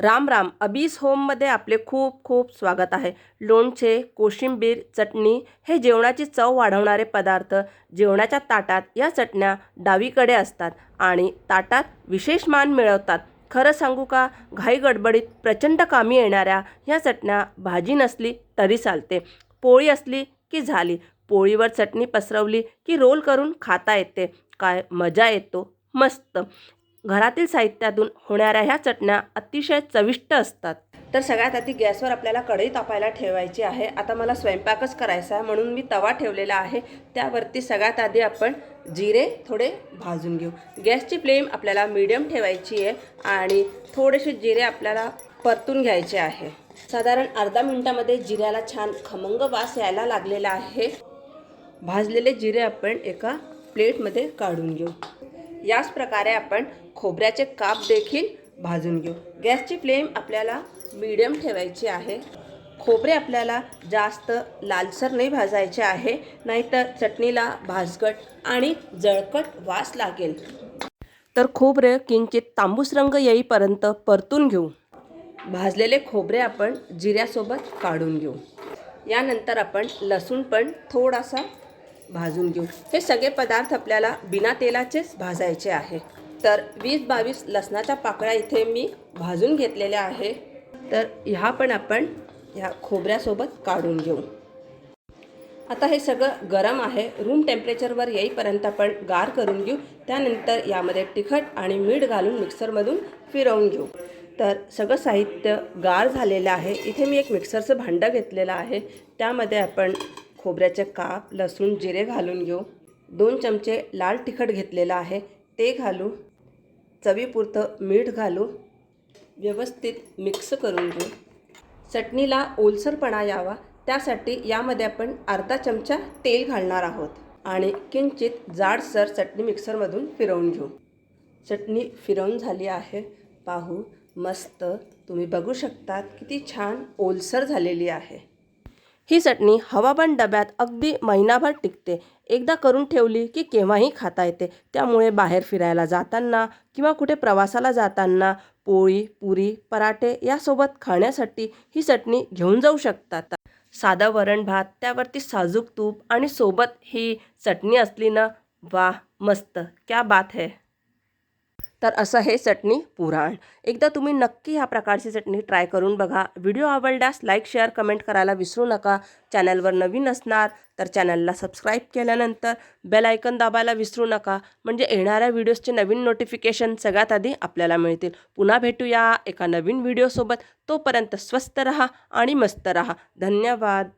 राम राम. अबीस होममध्ये आपले खूप खूप स्वागत आहे. लोणचे कोशिंबीर चटणी हे जेवणाची चव वाढवणारे पदार्थ जेवणाच्या ताटात या चटण्या डावीकडे असतात आणि ताटात विशेष मान मिळवतात. खरं सांगू का? घाई गडबडीत प्रचंड कामी येणाऱ्या ह्या चटण्या भाजी नसली तरी चालते. पोळी असली की झाली. पोळीवर चटणी पसरवली की रोल करून खाता येते. काय मजा येतो. मस्त. घरातील साहित्यातून होणाऱ्या ह्या चटण्या अतिशय चविष्ट असतात. तर सगळ्यात आधी गॅसवर आपल्याला कढई तापायला ठेवायची आहे. आता मला स्वयंपाकच करायचा आहे म्हणून मी तवा ठेवलेला आहे. त्यावरती सगळ्यात आधी आपण जिरे थोडे भाजून घेऊ. गॅसची फ्लेम आपल्याला मीडियम ठेवायची आहे आणि थोडेसे जिरे आपल्याला परतून घ्यायचे आहे. साधारण अर्धा मिनटामध्ये जिऱ्याला छान खमंग वास यायला लागलेला आहे. भाजलेले जिरे आपण एका प्लेटमध्ये काढून घेऊ. याच प्रकारे आपण खोबऱ्याचे काप देखील भाजून घेऊ. गॅसची फ्लेम आपल्याला मीडियम ठेवायची आहे. खोबरे आपल्याला जास्त लालसर नाही भाजायचे आहे नाहीतर चटणीला भाजगट आणि जळकट वास लागेल. तर खोबरे किंचित तांबूस रंग येईपर्यंत परतून घेऊ. भाजलेले खोबरे आपण जिऱ्यासोबत काढून घेऊ. यानंतर आपण लसूण पण थोडासा भाजून घेऊ. हे सगळे पदार्थ आपल्याला बिना तेलाचेच भाजायचे आहे. तर वीस बावीस लसणाच्या पाकळ्या इथे मी भाजून घेतलेल्या आहे. तर ह्या पण आपण ह्या खोबऱ्यासोबत काढून घेऊ. आता हे सगळं गरम आहे. रूम टेम्परेचरवर येईपर्यंत आपण गार करून घेऊ. त्यानंतर यामध्ये तिखट आणि मीठ घालून मिक्सरमधून फिरवून घेऊ. तर सगळं साहित्य गार झालेलं आहे. इथे मी एक मिक्सरचं भांडं घेतलेलं आहे. त्यामध्ये आपण खोबऱ्याचे काप लसूण जिरे घालून घेऊ. दोन चमचे लाल तिखट घेतलेलं आहे. ते घालू. चवीपुरतं मीठ घालू. व्यवस्थित मिक्स करून घेऊ. चटणीला ओलसरपणा यावा. त्यासाठी यामध्ये आपण अर्धा चमचा तेल घालणार आहोत आणि किंचित जाडसर चटणी मिक्सरमधून फिरवून घेऊ. चटणी फिरवून झाली आहे. पाहू. मस्त. तुम्ही बघू शकतात किती छान ओलसर झालेली आहे. ही चटणी हवाबंद डब्यात अगदी महिनाभर टिकते. एकदा करून ठेवली की केव्हाही खाता येते. त्यामुळे बाहेर फिरायला जाताना किंवा कुठे प्रवासाला जाताना पोळी पुरी पराठे यासोबत खाण्यासाठी ही चटणी घेऊन जाऊ शकतात. साधं वरण भात त्यावरती साजूक तूप आणि सोबत ही चटणी असली ना वा मस्त क्या बात है. तर असं हे चटणी पुराण. एकदा तुम्ही नक्की ह्या प्रकारची चटणी ट्राय करून बघा. व्हिडिओ आवडल्यास लाईक शेअर कमेंट करायला विसरू नका. चॅनलवर नवीन असणार तर चॅनलला सबस्क्राईब केल्यानंतर बेल आयकन दाबायला विसरू नका. म्हणजे येणाऱ्या व्हिडिओजचे नवीन नोटिफिकेशन सगळ्यात आधी आपल्याला मिळतील. पुन्हा भेटूया एका नवीन व्हिडिओसोबत. तोपर्यंत स्वस्त रहा आणि मस्त रहा. धन्यवाद.